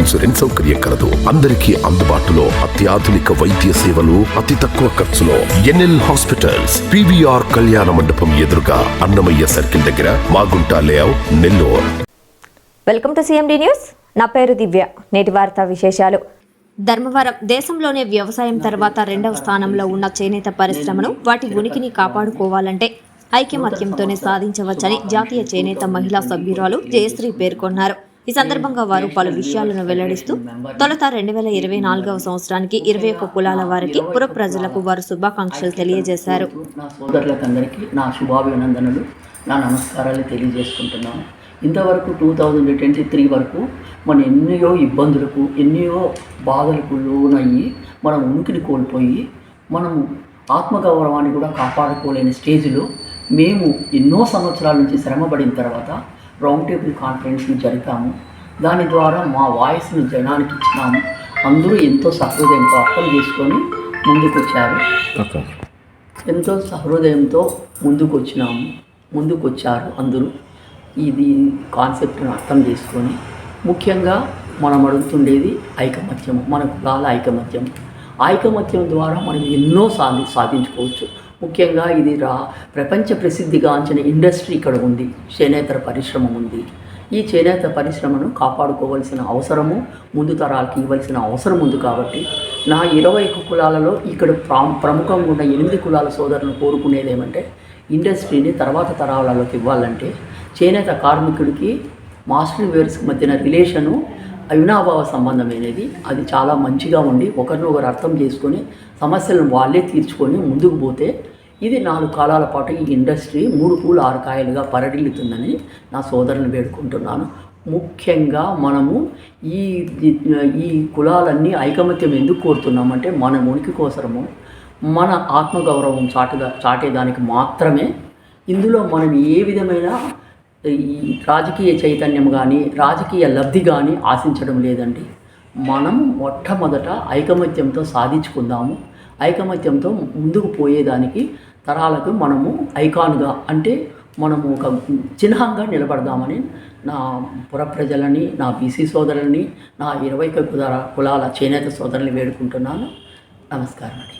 Insurance సౌకర్యం కలదు. అందరికీ అందుబాటులో అత్యాధునిక వైద్య సేవలు అతి తక్కువ ఖర్చులో ఎన్ఎల్ హాస్పిటల్స్ పివిఆర్ కళ్యాణ మండపం ఎదురుగా అన్నమయ్య సర్కిల్ దగ్గర Magunta layout Nellore. Welcome to CMD news. నా పేరు దివ్య. నేటి వార్తా విశేషాలు. ధర్మవరం దేశంలోనే వ్యవసాయం తర్వాత రెండవ స్థానంలో ఉన్న చేనేత పరిశ్రమను వాటి ఉనికిని కాపాడుకోవాలంటే ఐకమత్యంతోనే సాధించవచ్చని జాతీయ చేనేత మహిళా సభ్యురాలు జయశ్రీ పేర్కొన్నారు. ఈ సందర్భంగా వారు పలు విషయాలను వెల్లడిస్తూ తొలుత రెండు వేల ఇరవై నాలుగవ సంవత్సరానికి ఇరవై ఒక్క కులాల వారికి పుర ప్రజలకు వారు శుభాకాంక్షలు తెలియజేశారు. నా సోదరులకు నా శుభాభినందనలు నా నమస్కారాలు తెలియజేసుకుంటున్నాను. ఇంతవరకు టూ థౌజండ్ ట్వంటీ త్రీ వరకు మనం ఎన్నో ఇబ్బందులకు ఎన్నో బాధలకు లోనయ్యి మనం ఉనికిని కోల్పోయి మనము ఆత్మగౌరవాన్ని కూడా కాపాడుకోలేని స్టేజ్లో మేము ఎన్నో సంవత్సరాల నుంచి శ్రమపడిన తర్వాత రౌండ్ టేబుల్ కాన్ఫరెన్స్ని జరిపాము. దాని ద్వారా మా వాయిస్ని జనానికి ఇచ్చినాము. అందరూ ఎంతో సహృదయంతో అర్థం చేసుకొని ముందుకొచ్చారు. ఎంతో సహృదయంతో ముందుకు వచ్చినాము ముందుకు వచ్చారు అందరూ. ఇది కాన్సెప్ట్ని అర్థం చేసుకొని ముఖ్యంగా మనం అడుగుతుండేది ఐకమత్యము. మన కులాల ఐకమత్యం. ఐకమత్యం ద్వారా మనం ఎన్నో సాధి సాధించుకోవచ్చు. ముఖ్యంగా ఇది రా ప్రపంచ ప్రసిద్ధిగాంచిన ఇండస్ట్రీ ఇక్కడ ఉంది. చేనేతర పరిశ్రమ ఉంది. ఈ చేనేత పరిశ్రమను కాపాడుకోవాల్సిన అవసరము ముందు తరాలకి ఇవ్వాల్సిన అవసరం ఉంది కాబట్టి నా ఇరవై కులాలలో ఇక్కడ ప్రా ప్రముఖంగా ఉన్న ఎనిమిది కులాల సోదరులను కోరుకునేది ఏమంటే ఇండస్ట్రీని తర్వాత తరాలలోకి ఇవ్వాలంటే చేనేత కార్మికుడికి మాస్టర్ వేర్స్కి మధ్యన రిలేషను అవినాభావ సంబంధం అనేది అది చాలా మంచిగా ఉండి ఒకరినొకరు అర్థం చేసుకొని సమస్యలను వాళ్ళే తీర్చుకొని ముందుకు పోతే ఇది నాలుగు కాలాల పాటు ఈ ఇండస్ట్రీ మూడు పూలు ఆరు కాయలుగా పరడిల్లుతుందని నా సోదరుని వేడుకుంటున్నాను. ముఖ్యంగా మనము ఈ ఈ కులాలన్నీ ఐకమత్యం ఎందుకు కోరుతున్నామంటే మన ఉనికి కోసము మన ఆత్మగౌరవం చాటుగా చాటేదానికి మాత్రమే. ఇందులో మనం ఏ విధమైన ఈ రాజకీయ చైతన్యం కానీ రాజకీయ లబ్ధి కానీ ఆశించడం లేదండి. మనం మొట్టమొదట ఐకమత్యంతో సాధించుకుందాము. ఐకమత్యంతో ముందుకు పోయేదానికి తరాలకు మనము ఐకాన్గా అంటే మనము ఒక చిహ్నంగా నిలబడదామని నా పుర ప్రజలని నా బీసీ సోదరులని నా ఇరవై కులాల కులాల చేనేత సోదరుని వేడుకుంటున్నాను. నమస్కారం అండి.